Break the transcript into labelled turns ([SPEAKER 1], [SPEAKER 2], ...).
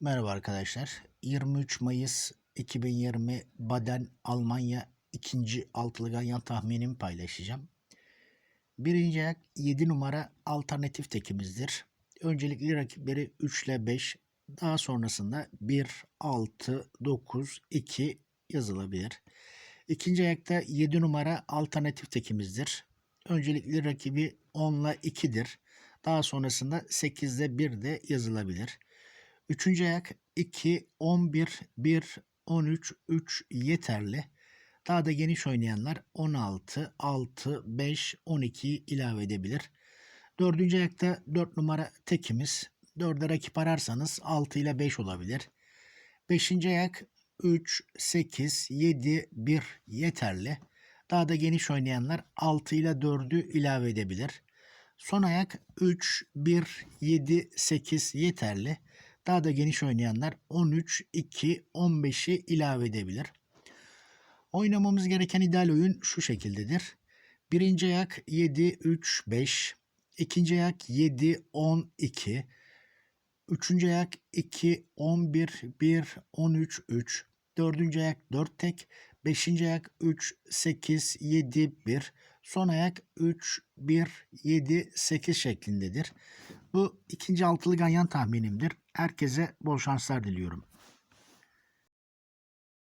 [SPEAKER 1] Merhaba arkadaşlar. 23 Mayıs 2020 Baden Almanya ikinci altılı ganyan tahminimi paylaşacağım. Birinci ayak 7 numara alternatif tekimizdir. Öncelikli rakipleri 3 ile 5, daha sonrasında 1, 6, 9, 2 yazılabilir. İkinci ayakta 7 numara alternatif tekimizdir. Öncelikli rakibi 10 ile 2'dir. Daha sonrasında 8 ile 1 de yazılabilir. Üçüncü ayak 2, 11, 1, 13, 3 yeterli. Daha da geniş oynayanlar 16, 6, 5, 12 ilave edebilir. Dördüncü ayakta 4 numara tekimiz. 4'e rakip ararsanız 6 ile 5 olabilir. Beşinci ayak 3, 8, 7, 1 yeterli. Daha da geniş oynayanlar 6 ile 4'ü ilave edebilir. Son ayak 3, 1, 7, 8 yeterli. Daha da geniş oynayanlar 13, 2, 15'i ilave edebilir. Oynamamız gereken ideal oyun şu şekildedir. Birinci ayak 7, 3, 5. İkinci ayak 7, 10, 2. Üçüncü ayak 2, 11, 1, 13, 3. Dördüncü ayak 4 tek. Beşinci ayak 3, 8, 7, 1. Son ayak 3, 1, 7, 8 şeklindedir. Bu ikinci altılı ganyan tahminimdir. Herkese bol şanslar diliyorum.